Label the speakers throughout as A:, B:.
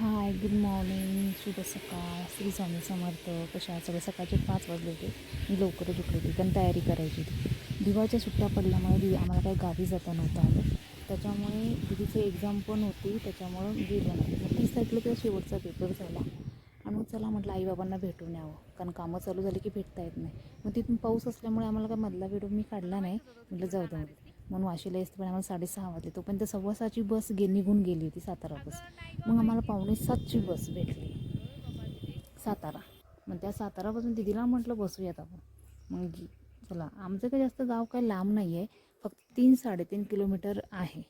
A: Hi good morning शुभ सकाळ. श्री स्वामी समर्थ. कशा सगळे सकाळचे पाच वाजले होते. मी लवकरच उठले होते कारण तयारी करायची होती. दिवाळीच्या सुट्ट्या पडल्यामुळे दि आम्हाला काही गावी जाता नव्हतं आलं. त्याच्यामुळे दिदीची एक्झाम पण होती. त्याच्यामुळं गेलो नाही. मग तीस तारखेला तेव्हा शेवटचा पेपर झाला. आणि मग चला म्हटलं आईबाबांना भेटून यावं. कारण कामं चालू झाली की भेटता येत नाही. मग तिथून पाऊस असल्यामुळे आम्हाला काय मधला व्हिडिओ मी काढला नाही. म्हटलं जाऊ दे. मग म्हणून वाशीला येतं पण आम्हाला साडेसहा वाजले. तोपर्यंत सव्वा सहाची बस गे निघून गेली होती सातारा बस मग आम्हाला पावणे सातची बस भेटली. सातारा. मग त्या सातारापासून दिदीला म्हटलं बसूयात आपण. मग चला आमचं काही जास्त गाव काही लांब नाही आहे फक्त तीन साडेतीन किलोमीटर आहे.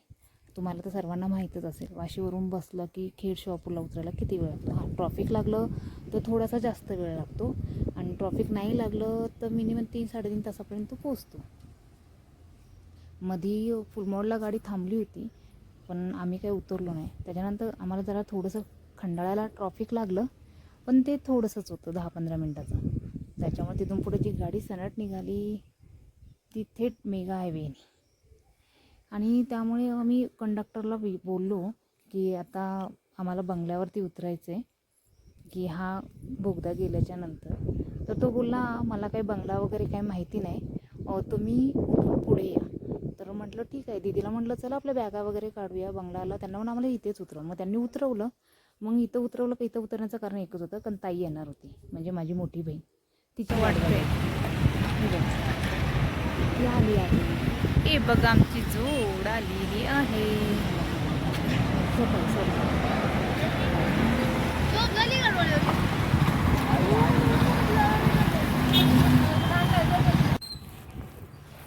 A: तुम्हाला तर सर्वांना माहीतच असेल. वाशीवरून बसलं की खेड शिवापूरला उतरायला किती वेळ लागतो? हां ट्रॉफिक लागलं तर थोडासा जास्त वेळ लागतो. आणि ट्रॉफिक नाही लागलं तर मिनिमम तीन साडेतीन तासापर्यंत पोचतो मधी फुलमोडला गाडी थांबली होती पण आम्ही काही उतरलो नाही. त्याच्यानंतर आम्हाला जरा थोडंसं खंडाळ्याला ट्रॉफिक लागलं पण ते थोडंसंच होतं दहा पंधरा मिनटाचं. त्याच्यामुळे तिथून पुढे जी गाडी सनट निघाली ती थेट मेगा हायवेने आणि त्यामुळे आम्ही कंडक्टरला बोललो की आता आम्हाला बंगल्यावरती उतरायचं आहे की हा बोगदा गेल्याच्यानंतर. तर तो बोलला मला काही बंगला वगैरे काही माहिती नाही. तुम्ही पुढे या. तर म्हटलं ठीक आहे दीदीला म्हटलं चला आपल्या बॅगा वगैरे काढूया बंगलाला. त्यांना म्हणून आम्हाला इथेच उतरव. मग त्यांनी उतरवलं. मग इथं उतरवलं का इथं उतरण्याचं कारण एकच होतं कारण ताई येणार होती म्हणजे माझी मोठी बहीण. तिची वाट
B: वाटतंय.
A: बघायची. ती आली आहे
B: ए बघ आमची जोड आलेली आहे
A: सकाळी सकाळी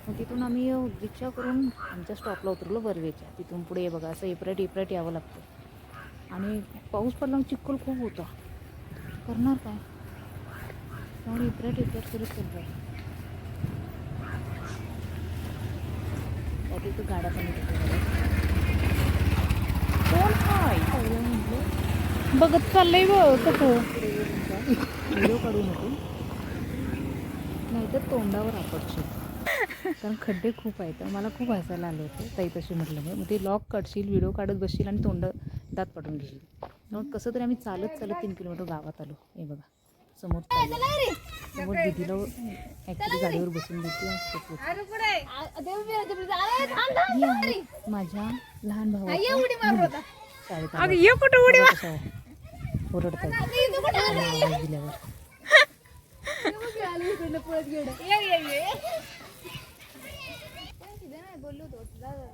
A: मग तिथून आम्ही रिक्षा करून आमच्या स्टॉपला उतरलो बर्वेच्या तिथून पुढे बघा असं एपरेट एपरेट यावं लागतं. आणि पाऊस पडला मग चिखल खूप होता. करणार काय? म्हणून एपरेट एपरेट करत चाललं त्यात तिथं गाड्या पण
B: कोण हाय?
A: म्हटलं
B: बघत चाललंय ब कसं
A: व्हिडिओ काढू नको नाहीतर तोंडावर आपटशील कारण खड्डे खूप आहेत. मला खूप हसायला आलं होतं ताई तशी म्हटलं मग ते लॉक काढशील व्हिडिओ काढत बसशील आणि तोंड दात पडून घेशील. मग कसं तरी आम्ही चालत चालत तीन किलोमीटर गावात आलो. हे बघा समोर. समोर दिदीला ॲक्च्युली गाडीवर बसून देते माझ्या लहान भावाची शाळेत आल्यावर. दिल्यावर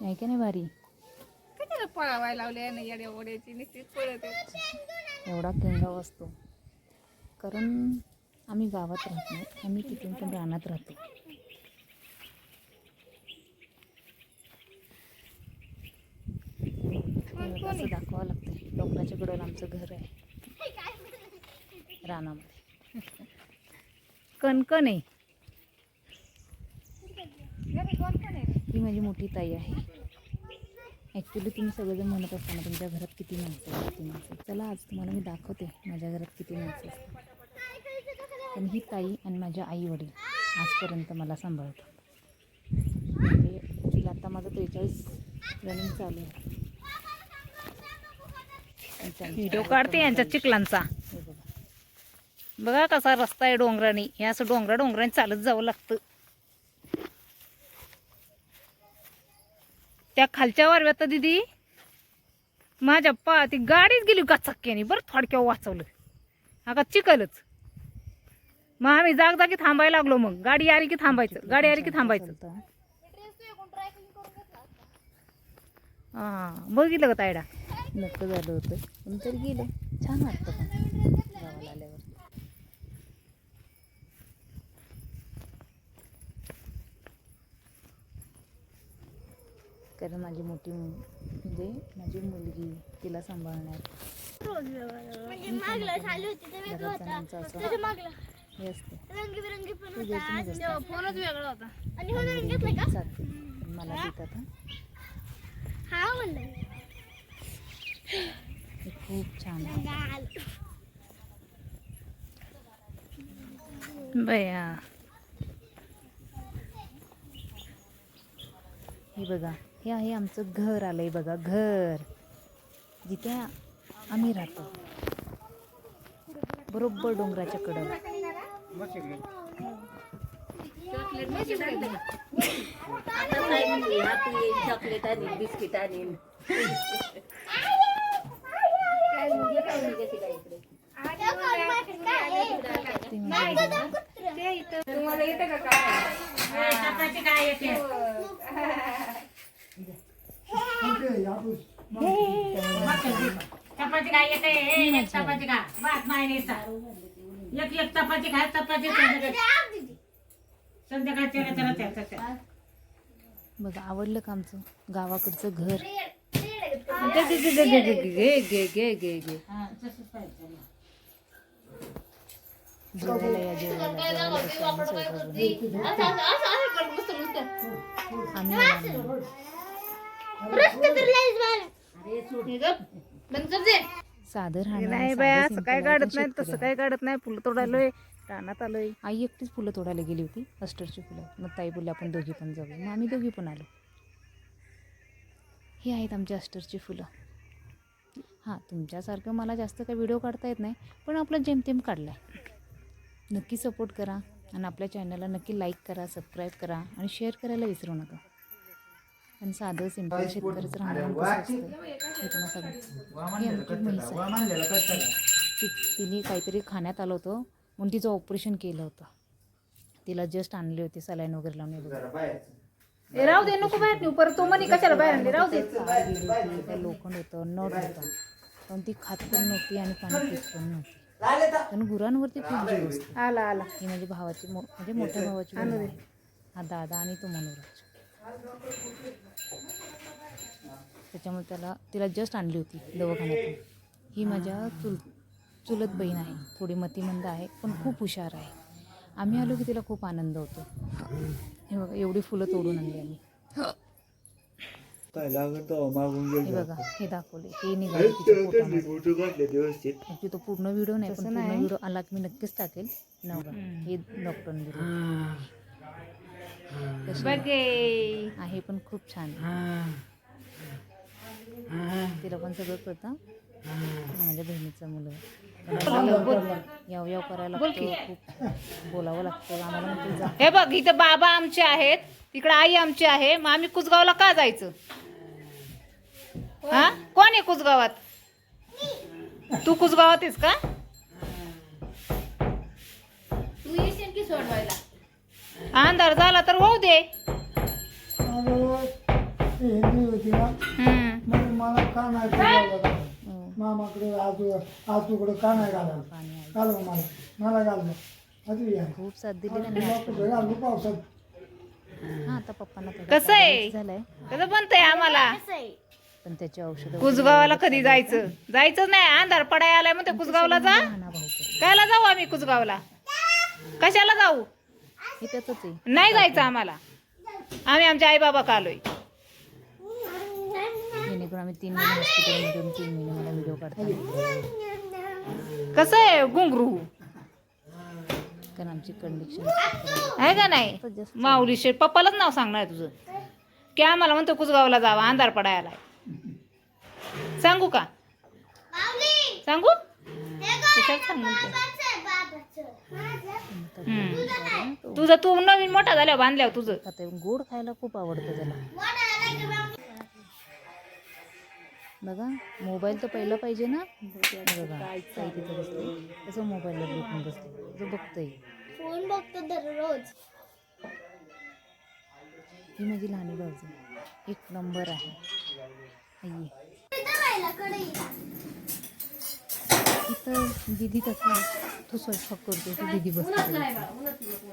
A: आहे का नाही भारी?
B: पळावायला लावले ना येड्या ओढ्याची नुसतीच पळत.
A: एवढा किंगाव असतो कारण आम्ही गावात राहत नाही आम्ही तिथून पण रानात राहतो. असं दाखवावं लागतं डोंगराच्या कडेला आमचं घर आहे. रानामध्ये. कणकण आहे. ही माझी मोठी ताई आहे. ॲक्च्युली तुम्ही सगळेजण म्हणत असताना तुमच्या घरात किती माणसं किती माणसं चला आज तुम्हाला मी दाखवते माझ्या घरात किती माणसं असतात पण ही ताई आणि माझ्या आई वडील आजपर्यंत मला सांभाळतात. म्हणजे ॲक्च्युली आता माझं त्रेचाळीस रनिंग चालू आहे.
B: व्हिडिओ काढते यांच्या चिखलांचा.
A: बघा
B: कसा रस्ता आहे डोंगराने. हे असं डोंगरा डोंगराने चालत जावं लागतं. त्या खालच्या वारव्यात तर दिदी माझ्या पा ती गाडीच गेली का चक्क्याने बरं थोडक्या वाचवलं. हा का चिकलच मग आम्ही जाग जागी थांबायला लागलो मग. गाडी आली की थांबायचं. गाडी आली की थांबायचं. हां बघितलं का तायडा?
A: नक्क झालं होतं. पण तरी गेलं. छान वाटतं पण. गावाला कारण माझी मोठी मु- म्हणजे माझी मुलगी तिला जणांचं असं हे असतं.
C: रंगीबिरंगी पण
A: तू द्यायचं नाही जास्त.
C: होता फोनच वेगळा होता. आणि हो का?
A: चालते मला देतात हं.
C: हा म्हणलं.
A: हे खूप छान
B: बया.
A: हे बघा. हे आहे आमचं घर आलं आहे बघा घर. जिथे आम्ही राहतो. बरोबर डोंगराच्या कडं.
D: चॉकलेट आणि बिस्किट आणि
A: ते? म्हणजे
D: चपाती काय एक
A: बघा आवडलं का आमचं गावाकडचं घर गे गे आम्ही राहणं
B: नाही बाय असं काय काढत नाही तसं. काय काढत नाही. फुलं तोडायलोय रानात आलोय.
A: आई एकटीच फुलं तोडायला गेली होती अष्टरची फुलं. मग ताई बोलली आपण दोघी पण जाऊ मग आम्ही दोघी पण आलो. ही आहेत आमची अष्टरची फुलं. हां तुमच्यासारखं मला जास्त काही व्हिडिओ काढता येत नाही पण आपला जेमतेम काढला आहे नक्की सपोर्ट करा आणि आपल्या चॅनलला नक्की लाईक करा सबस्क्राईब करा आणि शेअर करायला विसरू नका. आणि साधं सिंपल शेतकऱ्याचं राहणं कसं असतं? तुम्हाला सगळं आमची म्हैस आहे ती तिने काहीतरी खाण्यात आलं होतं. म्हणून तिचं ऑपरेशन केलं होतं. तिला जस्ट आणले होते सलाईन वगैरे लावून
B: राहू दे नको बाहेर नेऊ. परत तो म्हणे कशाला बाहेर आणले? राहू दे.
A: लोखंड होतं नट होता. पण ती खात पण नव्हती आणि पाणी पित पण नव्हती. पण गुरांवरती खूप जीव असतो.
B: आला आला.
A: ही माझी भावाची मो- म्हणजे मोठ्या भावाची. हा दादा आणि तो मनोराज त्याच्यामुळे त्याला तिला जस्ट आणली होती दवाखान्यातून. ही माझ्या चुल चुलत बहीण आहे. थोडी मतिमंद आहे पण खूप हुशार आहे. आम्ही आलो की तिला खूप आनंद होतो. हे बघा एवढी फुलं तोडून आणली आम्ही.
E: काय लागत मागून
A: हे बघा हे दाखवले. हे निघाले तिच्या पोटामध्ये. ॲक्च्युली तो पूर्ण व्हिडिओ नाही पण पूर्ण व्हिडिओ आला की मी नक्कीच टाकेल. नवरा हे
B: बघे.
A: आहे पण खूप छान तिला पण सगळं कळतं. माझ्या बहिणीचं मुलं. याव याव करायला खूप बोलावं लागतं आम्हाला
B: हे बघ इथं बाबा आमचे आहेत. तिकडे आई आमची आहे. मग आम्ही कुसगावला का जायचं? हा? कोण आहे कुसगावात? तू कुसगावात आहेस का अंधार झाला तर होऊ दे.
F: का नाही मामाकडे आजू आजूकडे का नाही घालायला घालव मला. मला घालव. आधी या.
A: खूप साथ दिली
F: तुला कुठे घालू पावसात?
A: हा आता पप्पांना
B: कसं आहे?
A: झालाय.
B: कसं बनतंय आम्हाला?
A: पण त्याची औषधं
B: कुसगावाला कधी जायचं? जायचंच नाही. अंधार पडाय आलाय म्हणते कुसगावला जा.
A: हा
B: कायला जाऊ आम्ही कुसगावला? कशाला जाऊ? नाही जायचं आम्हाला. आम्ही आमच्या आई बाबा आलोय.
A: आम्ही तीन महिने हॉस्पिटलमध्ये तीन महिने मला व्हिडिओ काढता
B: कसं आहे घुंगरू?
A: कारण आमची कंडिक्शन
B: आहे का नाही? माऊली शेठ पप्पालाच नाव सांगणार आहे तुझं. की आम्हाला म्हणतो कुसगावला जावा अंधार पडायला. सांगू का? सांगू? सांगू. तुझं तू. नवीन मोठा झाल्यावर बांधल्यावर तुझं.
A: आता गोड खायला खूप आवडतं त्याला. बघा मोबाईल तर पहिला पाहिजे ना? बघा काही तिथं बसते तसं मोबाईलला भेटून बसते तो बघतोय.
C: फोन बघतो दररोज.
A: ही माझी लहानी भाऊजी. एक नंबर आहे. आई. इथं दिदी तसा तो स्वयंपाक करतो ती दिदी बसते.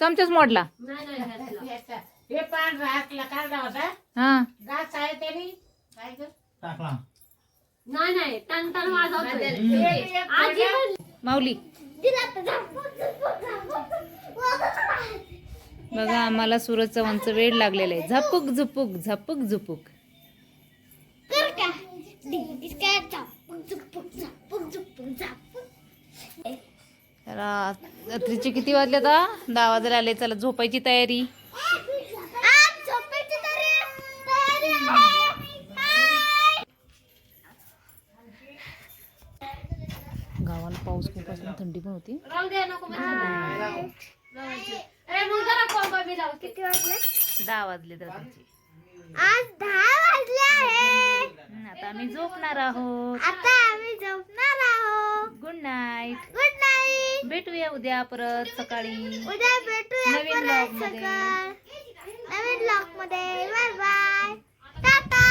B: चमचच मोडला.
D: हे पांढरा हातला काढला होता.
B: हा.
D: गाच आहे त्यांनी. काय ग?
E: टाकला.
C: नाही नाही टन टन वाजवतोय
D: एक- एक
C: आजी
D: पडला.
C: म्हणली,
B: माऊली. बघा आम्हाला सूरज चव्हाणचं वेळ लागलेलं आहे. झपुक झुपुक झपुक झुपुक.
C: कर का? डिंगीस काय झापूक, झुपूक, झापूक, झुपूक, झापूक.
B: तर रात्रीचे किती वाजले आता? दहा वाजायला आले. चला झोपायची तयारी.
A: गावाला पाऊस खूप असला थंडी पण होती.
C: वाजले?
B: दहा वाजले रात्रीचे.
C: आज दहा वाजले आहे.
B: आता आम्ही झोपणार आहोत.
C: आता आम्ही झोपणार आहोत.
B: गुड नाईट
C: गुड नाईट
B: भेटूया उद्या परत सकाळी.
C: उद्या भेटूया
B: नवीन
C: ब्लॉगमध्ये.
B: नवीन ब्लॉगमध्ये.
C: Bye bye Tata